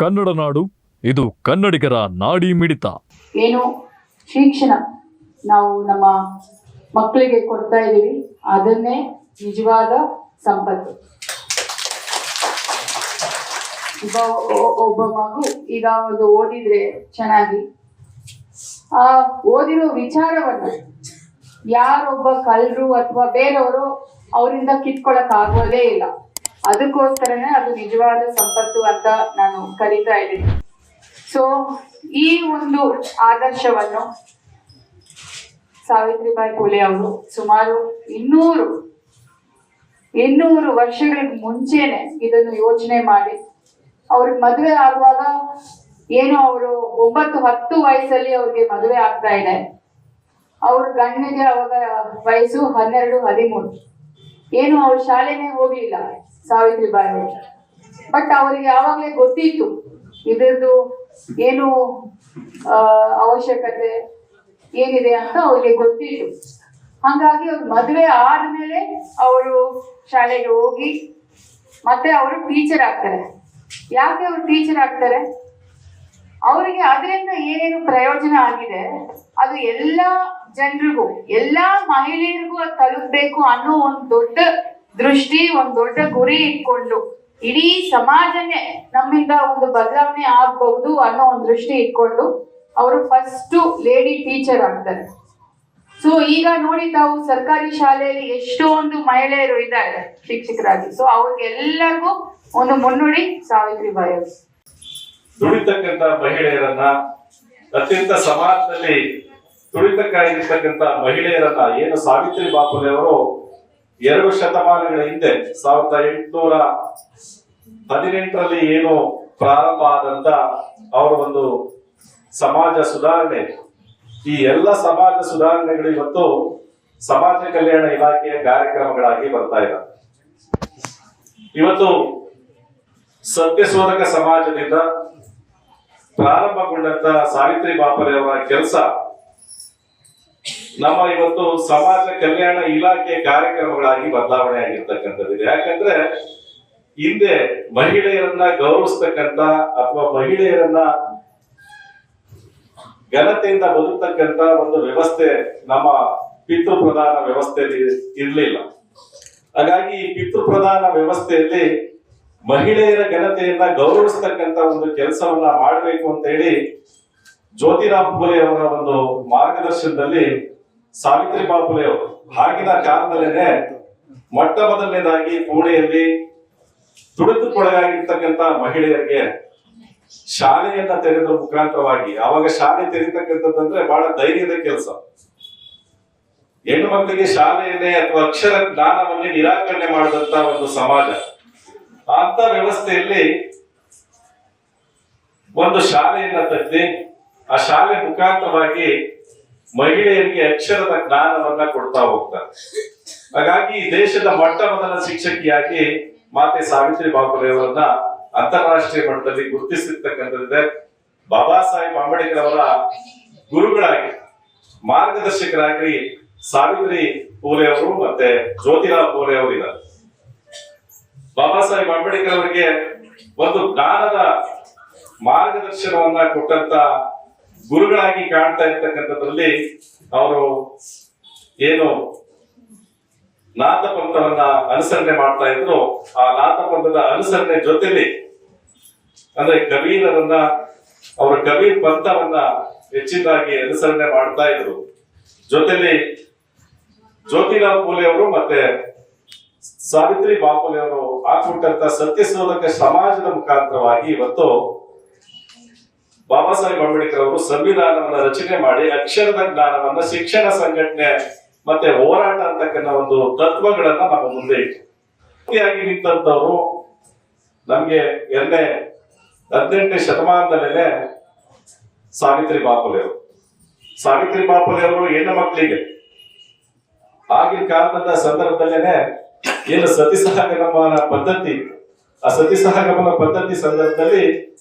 ಕನ್ನಡ ನಾಡು, ಇದು ಕನ್ನಡಿಗರ ನಾಡಿ ಮಿಡಿತ. ಏನು ಶಿಕ್ಷಣ ನಾವು ನಮ್ಮ ಮಕ್ಕಳಿಗೆ ಕೊಡ್ತಾ ಇದ್ದೀವಿ. ಅದನ್ನೇ ನಿಜವಾದ ಸಂಪತ್ತು. ಒಬ್ಬ ಒಬ್ಬ ಮಗು ಈಗ ಒಂದು ಓದಿದ್ರೆ ಚೆನ್ನಾಗಿ. ಆ ಓದಿರೋ ವಿಚಾರವನ್ನು ಯಾರೊಬ್ಬ ಕಳ್ಳರು ಅಥವಾ ಬೇರೆಯವರು ಅವರಿಂದ ಕಿತ್ಕೊಳಕ್ ಆಗೋದೇ ಇಲ್ಲ. ಅದಕ್ಕೋಸ್ಕರನೇ ಅದು ನಿಜವಾದ ಸಂಪತ್ತು ಅಂತ ನಾನು ಕರಿತಾ ಇದ್ದೀನಿ. ಸೊ ಈ ಒಂದು ಆದರ್ಶವನ್ನು ಸಾವಿತ್ರಿಬಾಯಿ ಫುಲೆ ಅವರು ಸುಮಾರು ಇನ್ನೂರು ಇನ್ನೂರು ವರ್ಷಗಳಿಗೆ ಮುಂಚೆನೆ ಇದನ್ನು ಯೋಚನೆ ಮಾಡಿ, ಅವ್ರಿಗೆ ಮದುವೆ ಆಗುವಾಗ ಏನು ಅವರು ಒಂಬತ್ತು, ಹತ್ತು ವಯಸ್ಸಲ್ಲಿ ಅವ್ರಿಗೆ ಮದುವೆ ಆಗ್ತಾ ಇದೆ. ಅವ್ರ ಗಂಡನಿಗೆ ಅವಾಗ ವಯಸ್ಸು ಹನ್ನೆರಡು, ಹದಿಮೂರು. ಏನು ಅವ್ರ ಶಾಲೆನೇ ಹೋಗ್ಲಿಲ್ಲ. ಸಾವಿತ್ರಿಬಾಯಿ ಬಾಯಿ ಬಟ್ ಅವರಿಗೆ ಯಾವಾಗಲೇ ಗೊತ್ತಿತ್ತು ಇದರದ್ದು ಏನು ಅವಶ್ಯಕತೆ ಏನಿದೆ ಅಂತ ಅವರಿಗೆ ಗೊತ್ತಿತ್ತು. ಹಾಗಾಗಿ ಅವ್ರ ಮದುವೆ ಆದಮೇಲೆ ಅವರು ಶಾಲೆಗೆ ಹೋಗಿ ಮತ್ತೆ ಅವರು ಟೀಚರ್ ಆಗ್ತಾರೆ. ಯಾಕೆ ಅವ್ರು ಟೀಚರ್ ಆಗ್ತಾರೆ? ಅವರಿಗೆ ಅದರಿಂದ ಏನೇನು ಪ್ರಯೋಜನ ಆಗಿದೆ, ಅದು ಎಲ್ಲ ಜನರಿಗೂ, ಎಲ್ಲ ಮಹಿಳೆಯರಿಗೂ ಅದು ತಲುಪಬೇಕು ಅನ್ನೋ ಒಂದು ದೊಡ್ಡ ದೃಷ್ಟಿ ಒಂದು ದೊಡ್ಡ ಗುರಿ ಇಟ್ಕೊಂಡು. ಇಡೀ ಸಮಾಜನೆ ನಮ್ಮಿಂದ ಒಂದು ಬದಲಾವಣೆ ಆಗ್ಬಹುದು ಅನ್ನೋ ಒಂದು ದೃಷ್ಟಿ ಇಟ್ಕೊಂಡು ಅವರು ಫಸ್ಟ್ ಲೇಡಿ ಟೀಚರ್ ಆಗ್ತಾರೆ. ಸೊ ಈಗ ನೋಡಿ ತಾವು ಸರ್ಕಾರಿ ಶಾಲೆಯಲ್ಲಿ ಎಷ್ಟೊಂದು ಮಹಿಳೆಯರು ಇದ್ದಾರೆ, ಶಿಕ್ಷಕರಾಗಿ. ಸೊ ಅವ್ರಿಗೆಲ್ಲರಿಗೂ ಒಂದು ಮುನ್ನುಡಿ ಸಾವಿತ್ರಿಬಾಯಿ ಅವರು. ದುಡಿತಕ್ಕಂತ ಮಹಿಳೆಯರನ್ನ, ಅತ್ಯಂತ ಸಮಾಜದಲ್ಲಿ ತುಳಿತಕ್ಕಾಗಿರ್ತಕ್ಕಂತ ಮಹಿಳೆಯರನ್ನ ಏನು ಸಾವಿತ್ರಿ ಬಾಪುಲೆ ಅವರು ಎರಡು ಶತಮಾನಗಳ ಹಿಂದೆ ಸಾವಿರದ ಎಂಟುನೂರ ಹದಿನೆಂಟರಲ್ಲಿ ಏನು ಪ್ರಾರಂಭ ಆದಂತ ಅವರ ಒಂದು ಸಮಾಜ ಸುಧಾರಣೆ. ಈ ಎಲ್ಲ ಸಮಾಜ ಸುಧಾರಣೆಗಳು ಇವತ್ತು ಸಮಾಜ ಕಲ್ಯಾಣ ಇಲಾಖೆಯ ಕಾರ್ಯಕ್ರಮಗಳಾಗಿ ಬರ್ತಾ ಇದ್ದಾರೆ ಇವತ್ತು ಸತ್ಯಶೋಧಕ ಸಮಾಜದಿಂದ ಪ್ರಾರಂಭಗೊಂಡಂತ ಸಾವಿತ್ರಿ ಬಾಪರೆ ಕೆಲಸ ನಮ್ಮ ಇವತ್ತು ಸಮಾಜ ಕಲ್ಯಾಣ ಇಲಾಖೆ ಕಾರ್ಯಕ್ರಮಗಳಾಗಿ ಬದಲಾವಣೆ ಆಗಿರ್ತಕ್ಕಂಥದ್ದು ಯಾಕಂದ್ರೆ ಹಿಂದೆ ಮಹಿಳೆಯರನ್ನ ಗೌರವಿಸ್ತಕ್ಕಂತ ಅಥವಾ ಮಹಿಳೆಯರನ್ನ ಘನತೆಯಿಂದ ಬದುಕ್ತಕ್ಕಂತ ಒಂದು ವ್ಯವಸ್ಥೆ ನಮ್ಮ ಪಿತೃ ಪ್ರಧಾನ ವ್ಯವಸ್ಥೆಯಲ್ಲಿ ಇರಲಿಲ್ಲ. ಹಾಗಾಗಿ ಈ ಪಿತೃ ಪ್ರಧಾನ ವ್ಯವಸ್ಥೆಯಲ್ಲಿ ಮಹಿಳೆಯರ ಘನತೆಯನ್ನ ಗೌರವಿಸ್ತಕ್ಕಂತ ಒಂದು ಕೆಲಸವನ್ನ ಮಾಡಬೇಕು ಅಂತ ಹೇಳಿ ಜ್ಯೋತಿರಾಮ್ ಫುಲೆ ಅವರ ಒಂದು ಮಾರ್ಗದರ್ಶನದಲ್ಲಿ ಸಾವಿತ್ರಿ ಬಾಪುಲೆ ಅವರು ಆಗಿನ ಕಾಲದಲ್ಲೇನೆ ಮೊಟ್ಟ ಮೊದಲನೇದಾಗಿ ಪುಣೆಯಲ್ಲಿ ತುಳಿತಕ್ಕೊಳಗಾಗಿರ್ತಕ್ಕಂತ ಮಹಿಳೆಯರಿಗೆ ಶಾಲೆಯನ್ನ ತೆರೆದ ಮುಖಾಂತರವಾಗಿ ಅವಾಗ ಶಾಲೆ ತೆರೀತಕ್ಕಂಥದ್ದಂದ್ರೆ ಬಹಳ ಧೈರ್ಯದ ಕೆಲಸ. ಹೆಣ್ಣು ಮಕ್ಕಳಿಗೆ ಶಾಲೆಯನ್ನೇ ಅಥವಾ ಅಕ್ಷರ ಜ್ಞಾನವನ್ನೇ ನಿರಾಕರಣೆ ಮಾಡಿದಂತ ಒಂದು ಸಮಾಜ. ಅಂತ ವ್ಯವಸ್ಥೆಯಲ್ಲಿ ಒಂದು ಶಾಲೆಯನ್ನ ತೆಗೆದು ಆ ಶಾಲೆ ಮುಖಾಂತರವಾಗಿ ಮಹಿಳೆಯರಿಗೆ ಅಕ್ಷರದ ಜ್ಞಾನವನ್ನ ಕೊಡ್ತಾ ಹೋಗ್ತಾರೆ. ಹಾಗಾಗಿ ದೇಶದ ಮೊಟ್ಟ ಮೊದಲ ಶಿಕ್ಷಕಿಯಾಗಿ ಮಾತೆ ಸಾವಿತ್ರಿ ಬಾಪುಲೆ ಅವರನ್ನ ಅಂತಾರಾಷ್ಟ್ರೀಯ ಮಟ್ಟದಲ್ಲಿ ಗುರುತಿಸಿರ್ತಕ್ಕಂಥದ್ದಿದೆ. ಬಾಬಾ ಸಾಹೇಬ್ ಅಂಬೇಡ್ಕರ್ ಅವರ ಗುರುಗಳಾಗಿ, ಮಾರ್ಗದರ್ಶಕರಾಗಿ ಸಾವಿತ್ರಿ ಪೂಲೆ ಅವರು ಮತ್ತೆ ಜ್ಯೋತಿರಾವ್ ಅವರು ಇದ್ದಾರೆ. ಬಾಬಾ ಸಾಹೇಬ್ ಅಂಬೇಡ್ಕರ್ ಅವರಿಗೆ ಒಂದು ಜ್ಞಾನದ ಮಾರ್ಗದರ್ಶನವನ್ನ ಕೊಟ್ಟಂತ ಗುರುಗಳಾಗಿ ಕಾಣ್ತಾ ಇರ್ತಕ್ಕಂಥದ್ರಲ್ಲಿ ಅವರು ಏನು ನಾಥ ಪಂಥವನ್ನ ಅನುಸರಣೆ ಮಾಡ್ತಾ ಇದ್ರು. ಆ ನಾಥ ಪಂಥದ ಅನುಸರಣೆ ಜೊತೆಲಿ ಅಂದ್ರೆ ಕಬೀರರನ್ನ, ಅವರ ಕಬೀರ್ ಪಂಥವನ್ನ ಹೆಚ್ಚಿನದಾಗಿ ಅನುಸರಣೆ ಮಾಡ್ತಾ ಇದ್ರು. ಜೊತೆಲಿ ಜ್ಯೋತಿರಾವ್ ಫೂಲೆ ಅವರು ಮತ್ತೆ ಸಾವಿತ್ರಿ ಬಾಪುಲೆ ಅವರು ಹಾಕ್ಬಿಟ್ಟಂತ ಸತ್ಯಶೋಧಕ ಸಮಾಜದ ಮುಖಾಂತರವಾಗಿ ಇವತ್ತು ಬಾಬಾ ಸಾಹೇಬ್ ಅಂಬೇಡ್ಕರ್ ಅವರು ಸಂವಿಧಾನವನ್ನ ರಚನೆ ಮಾಡಿ ಅಕ್ಷರದ ಜ್ಞಾನವನ್ನ ಶಿಕ್ಷಣ ಸಂಘಟನೆ ಮತ್ತೆ ಹೋರಾಟ ಅಂತಕ್ಕಂಥ ಒಂದು ತತ್ವಗಳನ್ನ ನಮ್ಮ ಮುಂದೆ ಇಟ್ಟು. ನಿಂತವರು ನಮ್ಗೆ ಎರಡನೇ ಹದಿನೆಂಟನೇ ಶತಮಾನದಲ್ಲೇನೆ ಸಾವಿತ್ರಿ ಬಾಪುಲೆ ಅವರು. ಸಾವಿತ್ರಿ ಬಾಪುಲೆ ಅವರು ಹೆಣ್ಣು ಮಕ್ಕಳಿಗೆ. ಆಗಿನ ಕಾಲದ ಸಂದರ್ಭದಲ್ಲೇನೆ ಏನು ಸತಿ ಸಹಗಮನ ಪದ್ಧತಿ ಆ ಸತಿ ಸಹಗಮನ ಪದ್ಧತಿ ಸಂದರ್ಭದಲ್ಲಿ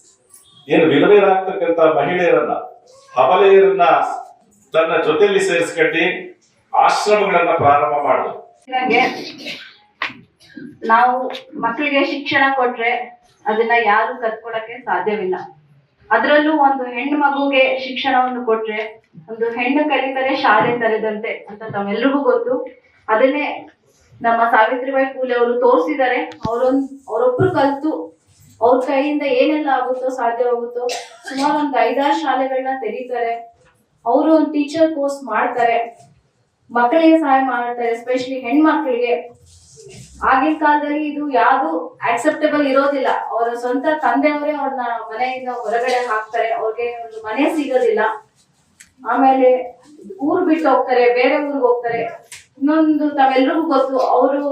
ಏನು ವಿಧವೆಯರಾಗ್ತಕ್ಕಂತ ಮಹಿಳೆಯರನ್ನ, ಹಬಲೆಯರನ್ನ ತನ್ನ ಜೊತೆಯಲ್ಲಿ ಸೇರಿಸ್ಕಟ್ಟಿ ಆಶ್ರಮಗಳನ್ನ ಪ್ರಾರಂಭ ಮಾಡಿದ್ರು. ನಾವು ಮಕ್ಕಳಿಗೆ ಶಿಕ್ಷಣ ಕೊಟ್ರೆ ಅದನ್ನ ಯಾರು ಕತ್ಕೊಳಕ್ಕೆ ಸಾಧ್ಯವಿಲ್ಲ. ಅದರಲ್ಲೂ ಒಂದು ಹೆಣ್ಣು ಮಗುಗೆ ಶಿಕ್ಷಣವನ್ನು ಕೊಟ್ರೆ, ಒಂದು ಹೆಣ್ಣು ಕಲಿತರೆ ಶಾಲೆ ತರದಂತೆ ಅಂತ ತಾವೆಲ್ಲರಿಗೂ ಗೊತ್ತು. ಅದನ್ನೇ ನಮ್ಮ ಸಾವಿತ್ರಿಬಾಯಿ ಫೂಲೆ ಅವರು ತೋರಿಸಿದ್ದಾರೆ. ಅವರೊಂದ್ ಅವರೊಬ್ರು ಕಲ್ತು ಅವ್ರ ಕೈಯಿಂದ ಏನೆಲ್ಲ ಆಗುತ್ತೋ ಸಾಧ್ಯವಾಗುತ್ತೋ ಸುಮಾರು ಒಂದು ಐದಾರು ಶಾಲೆಗಳನ್ನ ತೆರೀತಾರೆ ಅವರು ಒಂದು ಟೀಚರ್ ಕೋರ್ಸ್ ಮಾಡ್ತಾರೆ. ಮಕ್ಕಳಿಗೆ ಸಹಾಯ ಮಾಡ್ತಾರೆ ಎಸ್ಪೆಷಲಿ ಹೆಣ್ಮಕ್ಳಿಗೆ. ಆಗಿನ ಕಾಲದಲ್ಲಿ ಇದು ಯಾವ್ದು ಆಕ್ಸೆಪ್ಟೇಬಲ್ ಇರೋದಿಲ್ಲ. ಅವರ ಸ್ವಂತ ತಂದೆಯವರೇ ಅವ್ರನ್ನ ಮನೆಯಿಂದ ಹೊರಗಡೆ ಹಾಕ್ತಾರೆ. ಅವ್ರಿಗೆ ಒಂದು ಮನೆ ಸಿಗೋದಿಲ್ಲ. ಆಮೇಲೆ ಊರ್ ಬಿಟ್ಟು ಹೋಗ್ತಾರೆ, ಬೇರೆ ಊರಿಗೆ ಹೋಗ್ತಾರೆ. ಇನ್ನೊಂದು ತಾವೆಲ್ರಿಗೂ ಗೊತ್ತು, ಅವರು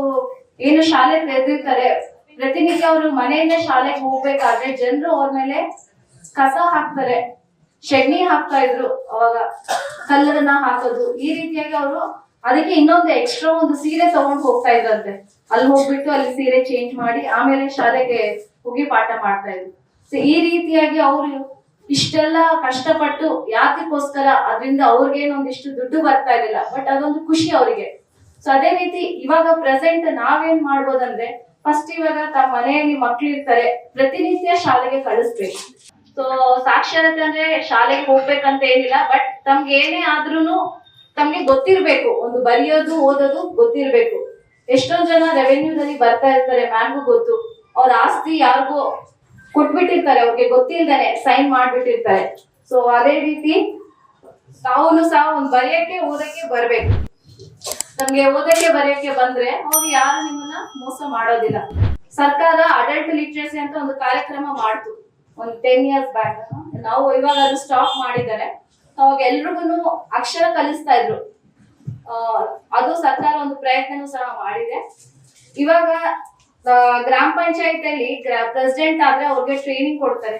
ಏನು ಶಾಲೆ ತೆರೆದಿರ್ತಾರೆ ಪ್ರತಿನಿತ್ಯ ಅವರು ಮನೆಯಿಂದ ಶಾಲೆಗೆ ಹೋಗ್ಬೇಕಾದ್ರೆ ಜನರು ಅವ್ರ ಮೇಲೆ ಕಸ ಹಾಕ್ತಾರೆ. ಶಗ್ನಿ ಹಾಕ್ತಾ ಇದ್ರು ಅವಾಗ ಕಲ್ಲರನ್ನ ಹಾಕೋದು. ಈ ರೀತಿಯಾಗಿ ಅವರು ಅದಕ್ಕೆ ಇನ್ನೊಂದು ಎಕ್ಸ್ಟ್ರಾ ಒಂದು ಸೀರೆ ತಗೊಂಡು ಹೋಗ್ತಾ ಇದ್ರಂತೆ. ಅಲ್ಲಿ ಹೋಗ್ಬಿಟ್ಟು ಅಲ್ಲಿ ಸೀರೆ ಚೇಂಜ್ ಮಾಡಿ ಆಮೇಲೆ ಶಾಲೆಗೆ ಹೋಗಿ ಪಾಠ ಮಾಡ್ತಾ ಇದ್ರು. ಸೊ ಈ ರೀತಿಯಾಗಿ ಅವರು ಇಷ್ಟೆಲ್ಲ ಕಷ್ಟಪಟ್ಟು ಯಾತಕ್ಕೋಸ್ಕರ ಅದರಿಂದ ಅವ್ರಿಗೇನು ಒಂದಿಷ್ಟು ದುಡ್ಡು ಬರ್ತಾ ಇರಲಿಲ್ಲ. ಬಟ್ ಅದೊಂದು ಖುಷಿ ಅವರಿಗೆ. ಸೊ ಅದೇ ರೀತಿ ಇವಾಗ ಪ್ರೆಸೆಂಟ್ ನಾವೇನ್ ಮಾಡ್ಬೋದಂದ್ರೆ ಫಸ್ಟ್ ಇವಾಗ ತಮ್ಮ ಮನೆಯಲ್ಲಿ ಮಕ್ಳು ಇರ್ತಾರೆ, ಪ್ರತಿನಿತ್ಯ ಶಾಲೆಗೆ ಕಳಿಸ್ಬೇಕು. ಸೊ ಸಾಕ್ಷರತೆ ಅಂದ್ರೆ ಶಾಲೆಗೆ ಹೋಗ್ಬೇಕಂತ ಏನಿಲ್ಲ ಬಟ್ ತಮ್ಗೆ ಏನೇ ಆದ್ರೂನು ತಮ್ಗೆ ಗೊತ್ತಿರ್ಬೇಕು. ಒಂದು ಬರೆಯೋದು, ಓದೋದು ಗೊತ್ತಿರ್ಬೇಕು. ಎಷ್ಟೊಂದ್ ಜನ ರೆವೆನ್ಯೂದಲ್ಲಿ ಬರ್ತಾ ಇರ್ತಾರೆ ಮ್ಯಾಮ್ಗೂ ಗೊತ್ತು. ಅವ್ರ ಆಸ್ತಿ ಯಾರಿಗೂ ಕೊಟ್ಬಿಟ್ಟಿರ್ತಾರೆ, ಅವ್ರಿಗೆ ಗೊತ್ತಿಲ್ದೇನೆ ಸೈನ್ ಮಾಡ್ಬಿಟ್ಟಿರ್ತಾರೆ. ಸೊ ಅದೇ ರೀತಿ ತಾವು ಸಹ ಒಂದ್ ಬರೆಯಕ್ಕೆ, ಓದಕ್ಕೆ ಬರ್ಬೇಕು. ನಮ್ಗೆ ಓದಕ್ಕೆ ಬರೆಯಕ್ಕೆ ಬಂದ್ರೆ ಅವ್ರು ಯಾರು ನಿಮ್ಮನ್ನ ಮೋಸ ಮಾಡೋದಿಲ್ಲ. ಸರ್ಕಾರ ಅಡಲ್ಟ್ ಲಿಟ್ರೇಸಿ ಅಂತ ಒಂದು ಕಾರ್ಯಕ್ರಮ ಮಾಡ್ತು. ಒಂದು ಟೆನ್ ಇಯರ್ಸ್ ಬ್ಯಾಕ್ ನಾವು ಇವಾಗ ಅದು ಸ್ಟಾಪ್ ಮಾಡಿದ್ದಾರೆ. ಅವಾಗ ಎಲ್ರಿಗೂ ಅಕ್ಷರ ಕಲಿಸ್ತಾ ಇದ್ರು. ಅದು ಸರ್ಕಾರ ಒಂದು ಪ್ರಯತ್ನನೂ ಸಹ ಮಾಡಿದೆ. ಇವಾಗ ಗ್ರಾಮ ಪಂಚಾಯತ್ ಅಲ್ಲಿ ಪ್ರೆಸಿಡೆಂಟ್ ಆದ್ರೆ ಅವ್ರಿಗೆ ಟ್ರೈನಿಂಗ್ ಕೊಡ್ತಾರೆ.